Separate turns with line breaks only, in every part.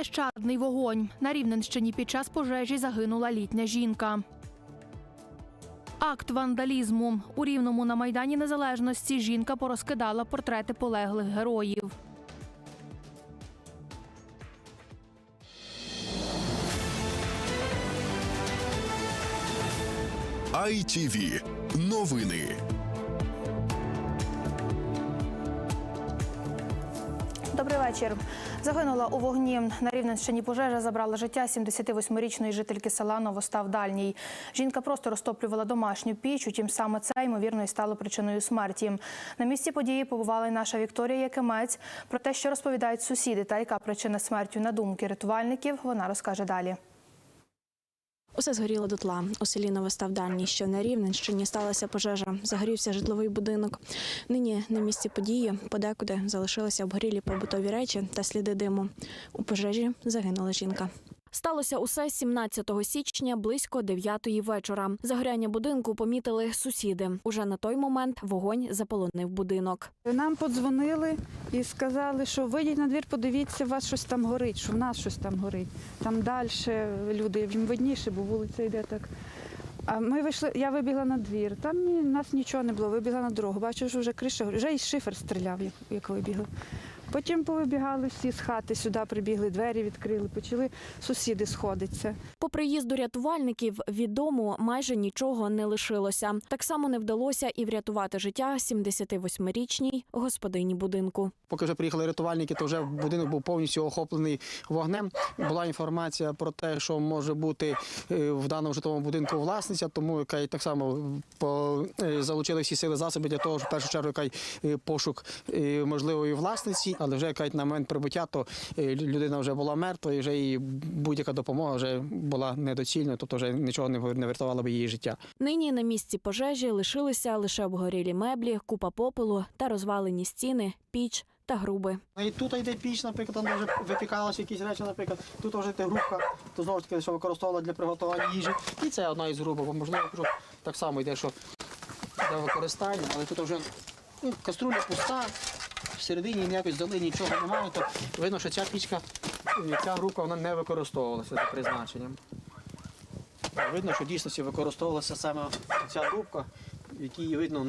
Нещадний вогонь. На Рівненщині під час пожежі загинула літня жінка. Акт вандалізму. У Рівному на Майдані Незалежності жінка порозкидала портрети полеглих героїв.
ITV. Новини.
Добрий вечір. Загинула у вогні на Рівненщині пожежа забрала життя 78-річної жительки села Новостав Дальній. Жінка просто розтоплювала домашню піч, утім саме це ймовірно і стало причиною смерті. На місці події побувала й наша Вікторія Якимець. Про те, що розповідають сусіди та яка причина смертю на думки рятувальників, вона розкаже далі.
Усе згоріло дотла. У селі Новоставдальні, що на Рівненщині сталася пожежа. Загорівся житловий будинок. Нині на місці події подекуди залишилися обгорілі побутові речі та сліди диму. У пожежі загинула жінка. Сталося усе 17 січня близько 9 вечора. Загоряння будинку помітили сусіди. Уже на той момент вогонь заполонив будинок.
Нам подзвонили і сказали, що вийдіть на двір, подивіться, у вас щось там горить, що в нас щось там горить. Там далі люди, їм видніше, бо вулиця йде так. А ми вийшли, я вибігла на двір, там нас нічого не було, вибігла на дорогу. Бачу, що вже криша, вже і шифер стріляв, як, вибігли. Потім повибігали всі з хати, сюди прибігли, двері відкрили, почали сусіди сходитися.
По приїзду рятувальників від дому майже нічого не лишилося. Так само не вдалося і врятувати життя 78-річній господині будинку.
Поки вже приїхали рятувальники, то вже будинок був повністю охоплений вогнем. Була інформація про те, що може бути е, в даному житловому будинку власниця, тому яка й так само по, е, залучили всі сили засоби для того, що в першу чергу яка е, пошук е, можливої власниці, але вже яка й на момент прибуття, то е, людина вже була мертва, і вже її будь-яка допомога вже була недоцільною, тобто вже нічого не врятувало б її життя.
Нині на місці пожежі лишилися лише обгорілі меблі, купа попелу та розвалені стіни, піч та груби.
Ну, І тут йде піч, наприклад, там вже випікалися якісь речі, наприклад. Тут вже йде грубка, то знову ж таки, що використовувала для приготування їжі. І це одна із грубок, бо можливо, що так само йде, що для використання, але тут вже ну, каструля пуста, всередині ніякої золи нічого немає, то видно, що ця пічка, ця грубка вона не використовувалася за призначенням. Видно, що в дійсності використовувалася саме ця групка, в якій видно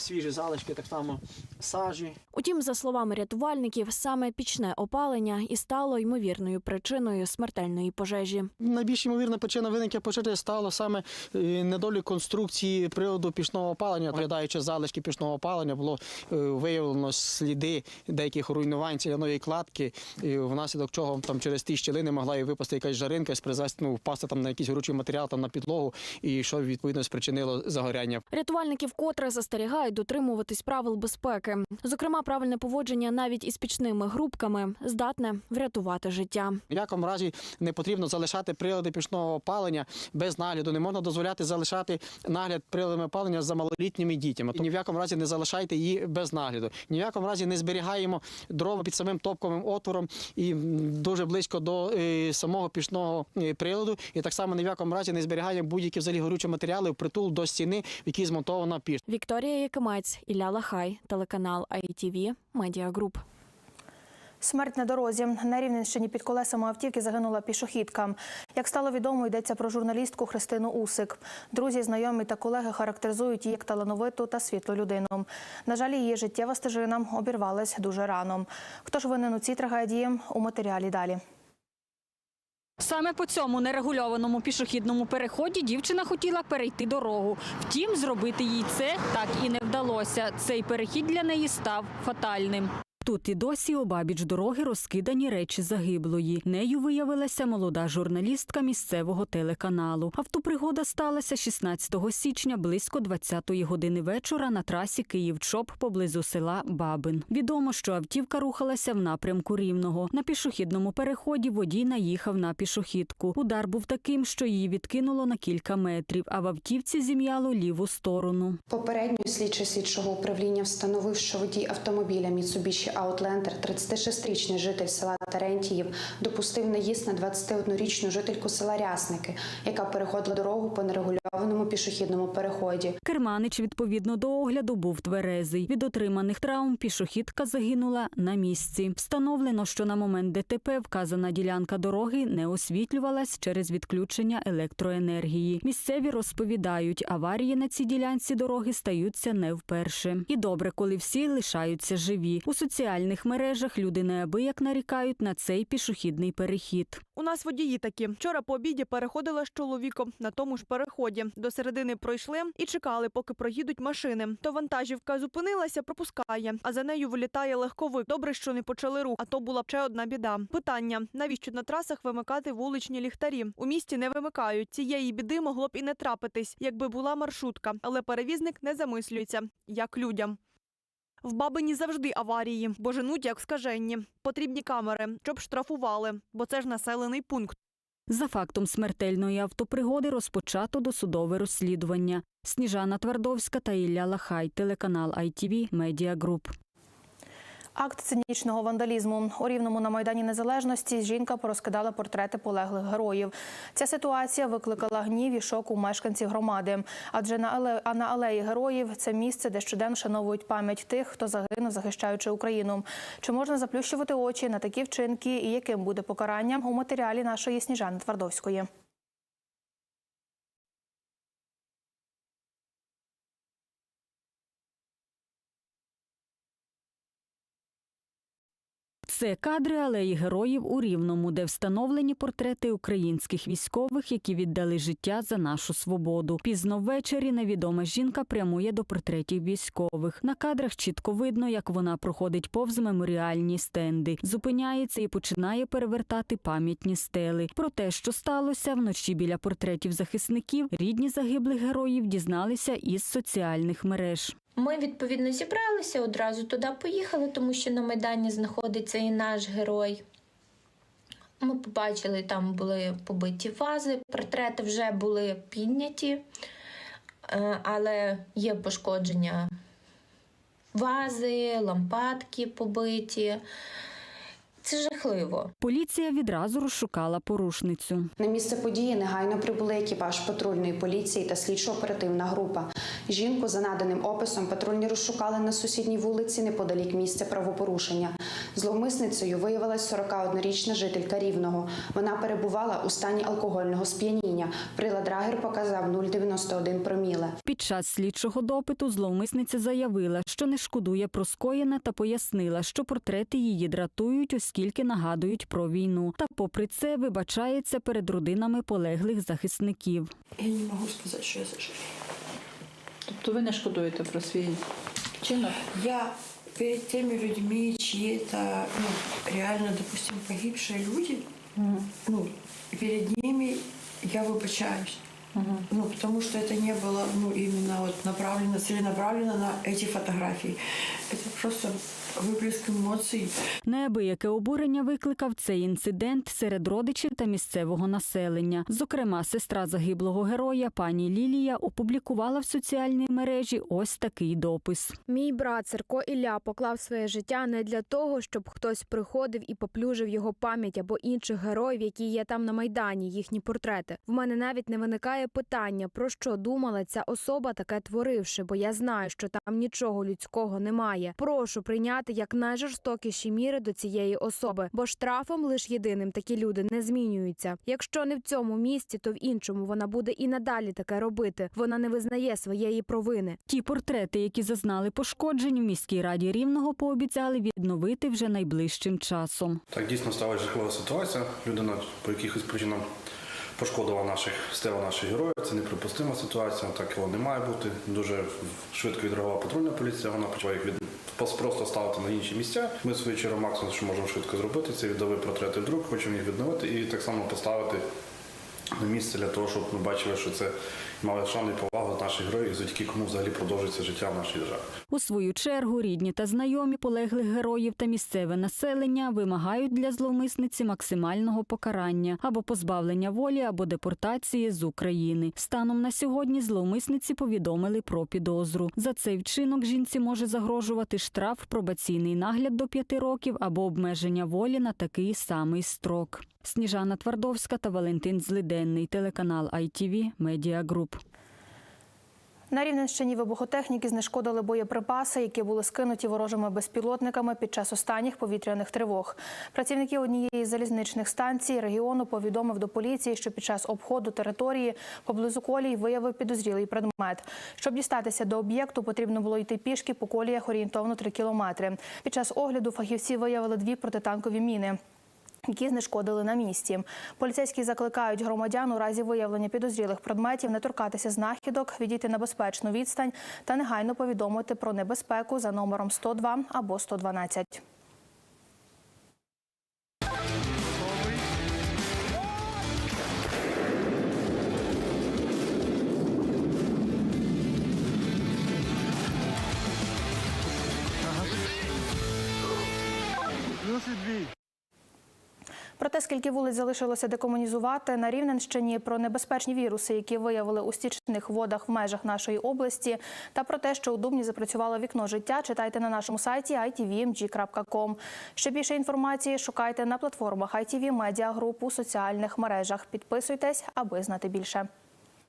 свіжі залишки так само сажі,
Утім, за словами рятувальників, саме пічне опалення і стало ймовірною причиною смертельної пожежі.
Найбільш ймовірна причина виникнення пожежі стало саме е, недолік конструкції приладу пічного опалення. Оглядаючи залишки пічного опалення, було е, виявлено сліди деяких руйнувань ціляної кладки, і внаслідок чого там через ті щілини могла і випасти якась жаринка, ну, впасти там на якийсь горючий матеріал там на підлогу, і що відповідно спричинило загоряння.
Рятувальники вкотре застерігають дотримуватись правил безпеки. Зокрема, правильне поводження навіть із пічними грубками здатне врятувати життя.
В якому разі не потрібно залишати прилади пічного опалення без нагляду. Не можна дозволяти залишати нагляд приладами опалення за малолітніми дітьми. Ні в якому разі не залишайте її без нагляду. Ні в якому разі не зберігаємо дрова під самим топковим отвором і дуже близько до е, самого пічного е, приладу. І так само ні в якому разі не зберігаємо будь-які взагалі горючі матеріали в притул до стіни, в якій змонтована піч.
Вікторія Якимець, Ілля Лахай, телеканал ITV, Медіа Груп.
Смерть на дорозі на Рівненщині під колесами автівки загинула пішохідка. Як стало відомо, йдеться про журналістку Христину Усик. Друзі, знайомі та колеги характеризують її як талановиту та світлу людину. На жаль, її життєва стежина обірвалась дуже рано. Хто ж винен у цій трагедії у матеріалі далі?
Саме по цьому нерегульованому пішохідному переході дівчина хотіла перейти дорогу. Втім, зробити їй це так і не вдалося. Цей перехід для неї став фатальним.
Тут і досі обабіч дороги розкидані речі загиблої. Нею виявилася молода журналістка місцевого телеканалу. Автопригода сталася 16 січня близько 20-ї години вечора на трасі Київ-Чоп поблизу села Бабин. Відомо, що автівка рухалася в напрямку Рівного. На пішохідному переході водій наїхав на пішохідку. Удар був таким, що її відкинуло на кілька метрів, а в автівці зім'яло ліву сторону.
Попередньо слідчий слідчого управління встановив, що водій автомобіля Mitsubishi Аутлендер, 36-річний житель села Терентіїв, допустив наїзд на 21-річну жительку села Рясники, яка переходила дорогу по нерегульованому пішохідному переході.
Керманич відповідно до огляду був тверезий. Від отриманих травм пішохідка загинула на місці. Встановлено, що на момент ДТП вказана ділянка дороги не освітлювалась через відключення електроенергії. Місцеві розповідають, аварії на цій ділянці дороги стаються не вперше. І добре, коли всі лишаються живі. У соціальних мережах люди неабияк нарікають на цей пішохідний перехід.
У нас водії такі. Вчора по обіді переходила з чоловіком на тому ж переході. До середини пройшли і чекали, поки проїдуть машини. То вантажівка зупинилася, пропускає, а за нею вилітає легковик. Добре, що не почали рух, а то була б ще одна біда. Питання: навіщо на трасах вимикати вуличні ліхтарі? У місті не вимикають. Цієї біди могло б і не трапитись, якби була маршрутка, але перевізник не замислюється, як людям. В Бабині завжди аварії, бо женуть як скаженні. Потрібні камери, щоб штрафували, бо це ж населений пункт.
За фактом смертельної автопригоди розпочато досудове розслідування. Сніжана Твардовська та Ілля Лахай, телеканал ITV Media Group.
Акт цинічного вандалізму у рівному на майдані незалежності жінка порозкидала портрети полеглих героїв. Ця ситуація викликала гнів і шок у мешканців громади. Адже на але а на алеї героїв це місце, де щоденно вшановують пам'ять тих, хто загинув, захищаючи Україну. Чи можна заплющувати очі на такі вчинки, і яким буде покарання у матеріалі нашої Сніжани Твардовської?
Це кадри алеї героїв у Рівному, де встановлені портрети українських військових, які віддали життя за нашу свободу. Пізно ввечері невідома жінка прямує до портретів військових. На кадрах чітко видно, як вона проходить повз меморіальні стенди, зупиняється і починає перевертати пам'ятні стели. Про те, що сталося вночі біля портретів захисників, рідні загиблих героїв дізналися із соціальних мереж.
Ми відповідно зібралися, одразу туди поїхали, тому що на Майдані знаходиться і наш герой. Ми побачили, там були побиті вази, портрети вже були підняті, е, але є пошкодження вази, лампадки побиті. Це жахливо.
Поліція відразу розшукала порушницю.
На місце події негайно прибули екіпаж патрульної поліції та слідчо-оперативна група. Жінку за наданим описом патрульні розшукали на сусідній вулиці неподалік місця правопорушення. Зловмисницею виявилась 41-річна жителька Рівного. Вона перебувала у стані алкогольного сп'яніння. Прилад Рагер показав 0,91 проміле.
Під час слідчого допиту зловмисниця заявила, що не шкодує про скоєне та пояснила, що портрети її дратують, оскільки нагадують про війну. Та, попри це, вибачається перед родинами полеглих захисників.
Я не можу сказати, що я сожалію. Тобто ви не шкодуєте про свій вчинок? Я перед теми людьми, чьи это ну, реально, допустим, погибшие люди, ну, перед ними я выбачаюсь. Ну, потому что это не было ну, именно вот направлено, целенаправленно на эти фотографии. Это просто выплеск эмоций.
Неабияке обурення викликав цей інцидент серед родичів та місцевого населення. Зокрема, сестра загиблого героя пані Лілія опублікувала в соціальній мережі ось такий допис.
Мій брат Сирко Ілля поклав своє життя не для того, щоб хтось приходив і поплюжив його пам'ять або інших героїв, які є там на майдані, їхні портрети. В мене навіть не виникає питання, про що думала ця особа, таке творивши, бо я знаю, що там нічого людського немає. Прошу прийняти як найжорстокіші міри до цієї особи, бо штрафом лише єдиним такі люди не змінюються. Якщо не в цьому місці, то в іншому вона буде і надалі таке робити. Вона не визнає своєї провини.
Ті портрети, які зазнали пошкоджень, в міській раді рівного пообіцяли відновити вже найближчим часом.
Так дійсно сталася жахлива ситуація. Людина по якихось причинам пошкодила наших стела наших героїв. Це неприпустима ситуація, так його не має бути. Дуже швидко відреагувала патрульна поліція. Вона почала їх від просто ставити на інші місця. Ми в свою чергу максимум, що можемо швидко зробити, це віддали портрети друк, хочемо їх відновити і так само поставити на місце для того, щоб ми бачили, що це мали шану і повагу до наших героїв, завдяки кому взагалі продовжується життя в нашій державі.
У свою чергу рідні та знайомі полеглих героїв та місцеве населення вимагають для зловмисниці максимального покарання або позбавлення волі, або депортації з України. Станом на сьогодні зловмисниці повідомили про підозру. За цей вчинок жінці може загрожувати штраф, пробаційний нагляд до п'яти років або обмеження волі на такий самий строк. Сніжана Твардовська та Валентин Злиденний, телеканал ITV, Media Group.
На Рівненщині вибухотехніки знешкодили боєприпаси, які були скинуті ворожими безпілотниками під час останніх повітряних тривог. Працівники однієї з залізничних станцій регіону повідомив до поліції, що під час обходу території поблизу колій виявив підозрілий предмет. Щоб дістатися до об'єкту, потрібно було йти пішки по коліях орієнтовно 3 кілометри. Під час огляду фахівці виявили дві протитанкові міни які знешкодили на місці. Поліцейські закликають громадян у разі виявлення підозрілих предметів не торкатися знахідок, відійти на безпечну відстань та негайно повідомити про небезпеку за номером 102 або 112. Про те, скільки вулиць залишилося декомунізувати на Рівненщині, про небезпечні віруси, які виявили у стічних водах в межах нашої області, та про те, що у Дубні запрацювало вікно життя, читайте на нашому сайті itvmg.com. Ще більше інформації шукайте на платформах ITV Media Group у соціальних мережах. Підписуйтесь, аби знати більше.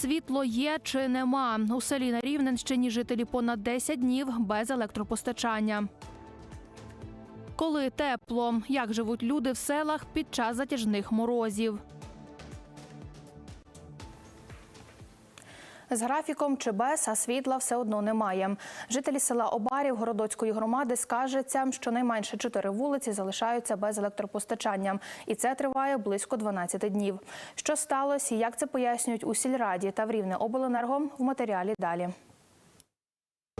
Світло є чи нема. У селі на Рівненщині жителі понад 10 днів без електропостачання. Коли тепло, як живуть люди в селах під час затяжних морозів. З графіком чи без, а світла все одно немає. Жителі села Обарів Городоцької громади скаржаться, що найменше чотири вулиці залишаються без електропостачання, і це триває близько 12 днів. Що сталося і як це пояснюють у сільраді та в Рівне обленерго в матеріалі далі.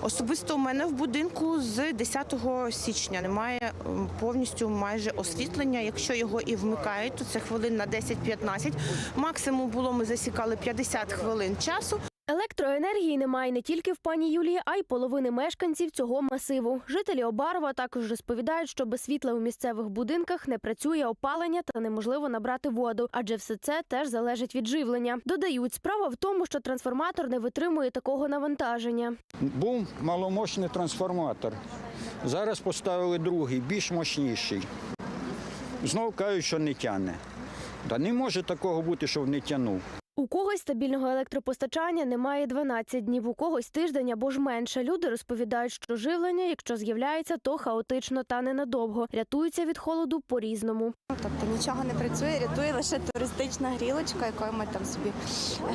Особисто у мене в будинку з 10 січня немає повністю майже освітлення. Якщо його і вмикають, то це хвилин на 10-15. Максимум було ми засікали 50 хвилин часу.
Електроенергії немає не тільки в пані Юлії, а й половини мешканців цього масиву. Жителі Обарова також розповідають, що без світла у місцевих будинках не працює опалення та неможливо набрати воду, адже все це теж залежить від живлення. Додають, справа в тому, що трансформатор не витримує такого навантаження.
Був маломощний трансформатор. Зараз поставили другий, більш мощніший. Знову кажуть, що не тягне. Та не може такого бути, щоб не тягнув.
У когось стабільного електропостачання немає 12 днів, у когось тиждень або ж менше. Люди розповідають, що живлення, якщо з'являється, то хаотично та ненадовго. Рятуються від холоду по-різному.
Тобто нічого не працює, рятує лише туристична грілочка, якою ми там собі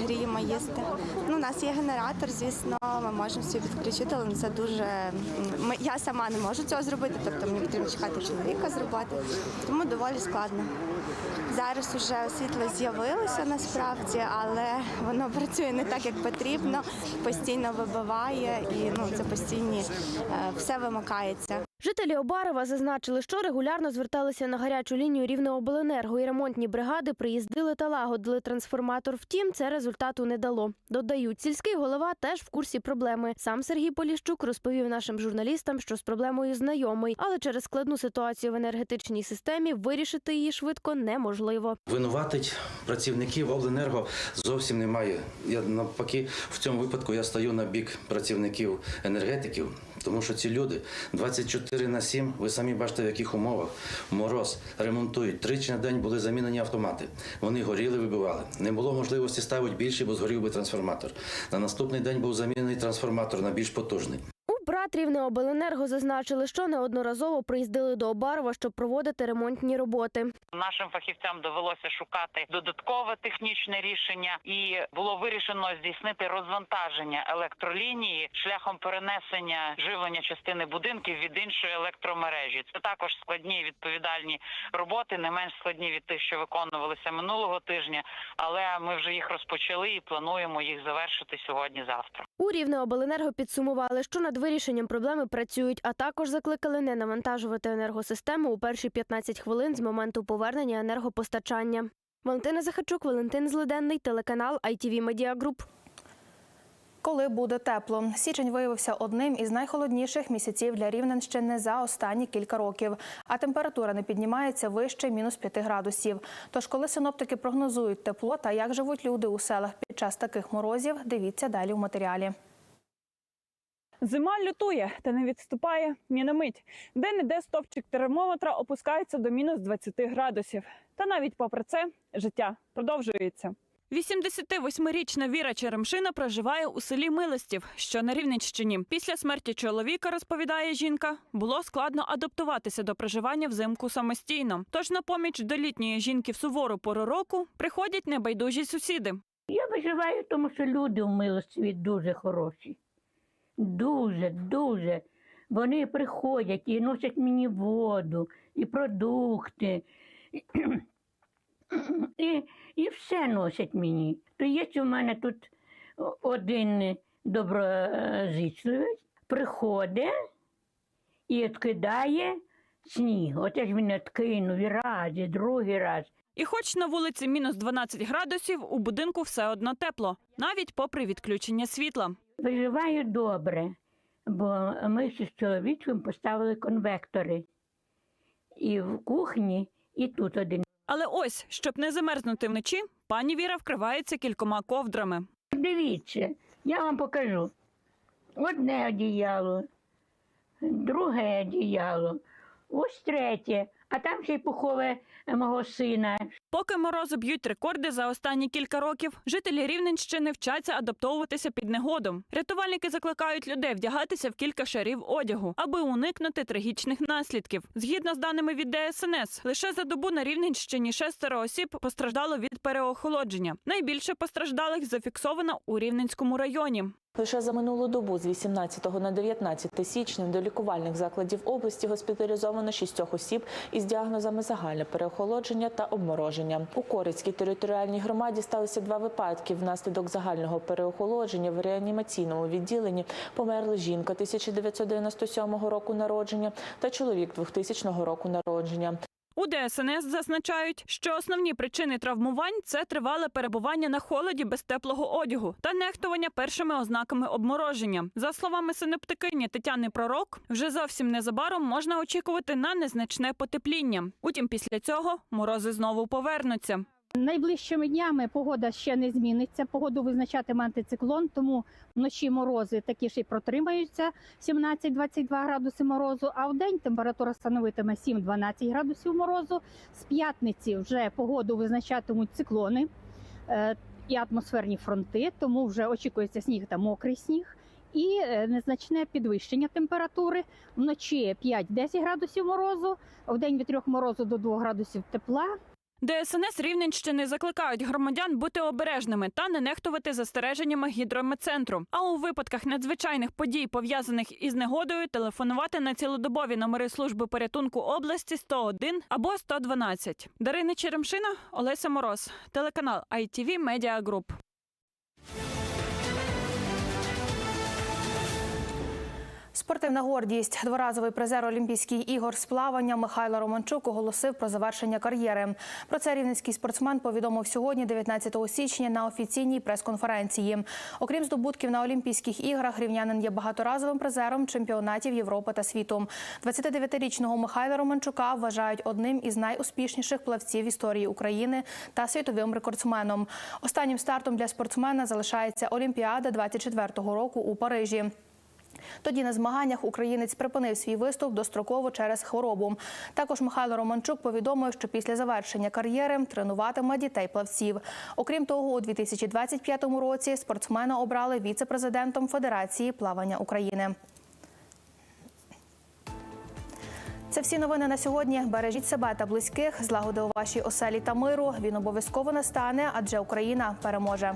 гріємо їсти. Ну, у нас є генератор, звісно, ми можемо собі відключити, але це дуже. Ми, я сама не можу цього зробити, тобто мені потрібно чекати чоловіка з роботи, тому доволі складно. Зараз уже світло з'явилося насправді, але воно працює не так, як потрібно, постійно вибиває і ну це постійні е, все вимикається.
Жителі Обарова зазначили, що регулярно зверталися на гарячу лінію Рівнеобленерго і ремонтні бригади приїздили та лагодили трансформатор. Втім, це результату не дало. Додають, сільський голова теж в курсі проблеми. Сам Сергій Поліщук розповів нашим журналістам, що з проблемою знайомий, але через складну ситуацію в енергетичній системі вирішити її швидко неможливо.
Винуватить працівників обленерго зовсім немає. Я навпаки, в цьому випадку я стою на бік працівників енергетиків, тому що ці люди 24 на 7, ви самі бачите, в яких умовах мороз ремонтують. Тричі на день були замінені автомати. Вони горіли, вибивали. Не було можливості ставити більше, бо згорів би трансформатор. На наступний день був замінений трансформатор на більш потужний.
Рівнеобленерго зазначили, що неодноразово приїздили до Обарова, щоб проводити ремонтні роботи.
Нашим фахівцям довелося шукати додаткове технічне рішення, і було вирішено здійснити розвантаження електролінії шляхом перенесення живлення частини будинків від іншої електромережі. Це також складні відповідальні роботи, не менш складні від тих, що виконувалися минулого тижня. Але ми вже їх розпочали і плануємо їх завершити сьогодні-завтра.
У Рівнеобленерго підсумували, що над вирішенням проблеми працюють, а також закликали не навантажувати енергосистему у перші 15 хвилин з моменту повернення енергопостачання. Валентина Захарчук, Валентин Злиденний, телеканал ITV Media Group.
Коли буде тепло, січень виявився одним із найхолодніших місяців для Рівненщини за останні кілька років. А температура не піднімається вище мінус 5 градусів. Тож, коли синоптики прогнозують тепло та як живуть люди у селах під час таких морозів, дивіться далі в матеріалі.
Зима лютує та не відступає ні на мить. Де-не-де стовпчик термометра опускається до мінус 20 градусів. Та навіть попри це життя продовжується. 88-річна Віра Черемшина проживає у селі Милостів, що на Рівненщині. Після смерті чоловіка, розповідає жінка, було складно адаптуватися до проживання взимку самостійно. Тож на поміч до літньої жінки в сувору пору року приходять небайдужі сусіди.
Я виживаю, тому що люди в милостиві дуже хороші. Дуже, дуже. Вони приходять і носять мені воду, і продукти, і, і все носять мені. То є у мене тут один доброзичливець, приходить і відкидає сніг. Оце ж він відкинув і раз, і другий раз.
І хоч на вулиці мінус 12 градусів, у будинку все одно тепло, навіть попри відключення світла.
Виживаю добре, бо ми ще з чоловічком поставили конвектори. І в кухні, і тут один.
Але ось, щоб не замерзнути вночі, пані Віра вкривається кількома ковдрами.
Дивіться, я вам покажу. Одне одіяло, друге одіяло, ось третє, а там ще й пухове мого сина.
Поки морози б'ють рекорди за останні кілька років, жителі Рівненщини вчаться адаптовуватися під негоду. Рятувальники закликають людей вдягатися в кілька шарів одягу, аби уникнути трагічних наслідків. Згідно з даними від ДСНС, лише за добу на Рівненщині шестеро осіб постраждало від переохолодження. Найбільше постраждалих зафіксовано у Рівненському районі.
Лише за минулу добу з 18 на 19 січня до лікувальних закладів області госпіталізовано шістьох осіб із діагнозами загальне переохолодження та обмороження. У Корицькій територіальній громаді сталися два випадки. Внаслідок загального переохолодження в реанімаційному відділенні померла жінка 1997 року народження та чоловік 2000 року народження.
У ДСНС зазначають, що основні причини травмувань це тривале перебування на холоді без теплого одягу та нехтування першими ознаками обмороження. За словами синоптикині Тетяни Пророк, вже зовсім незабаром можна очікувати на незначне потепління. Утім, після цього морози знову повернуться.
Найближчими днями погода ще не зміниться. Погоду визначатиме антициклон, тому вночі морози такі ж і протримаються 17-22 градуси морозу. А в день температура становитиме 7-12 градусів морозу. З п'ятниці вже погоду визначатимуть циклони е, і атмосферні фронти, тому вже очікується сніг та мокрий сніг. І е, незначне підвищення температури вночі 5-10 градусів морозу, в день від 3 морозу до 2 градусів тепла.
ДСНС Рівненщини закликають громадян бути обережними та не нехтувати застереженнями гідрометцентру. А у випадках надзвичайних подій, пов'язаних із негодою, телефонувати на цілодобові номери служби порятунку області 101 або 112. Дарина Черемшина, Олеся Мороз, телеканал ITV Media Group.
Спортивна гордість. Дворазовий призер Олімпійських ігор з плавання Михайло Романчук оголосив про завершення кар'єри. Про це рівненський спортсмен повідомив сьогодні, 19 січня, на офіційній прес-конференції. Окрім здобутків на Олімпійських іграх, рівнянин є багаторазовим призером чемпіонатів Європи та світу. 29-річного Михайла Романчука вважають одним із найуспішніших плавців історії України та світовим рекордсменом. Останнім стартом для спортсмена залишається Олімпіада 24-го року у Парижі. Тоді на змаганнях українець припинив свій виступ достроково через хворобу. Також Михайло Романчук повідомив, що після завершення кар'єри тренуватиме дітей-плавців. Окрім того, у 2025 році спортсмена обрали віце-президентом Федерації плавання України. Це всі новини на сьогодні. Бережіть себе та близьких, злагоди у вашій оселі та миру. Він обов'язково настане, адже Україна переможе.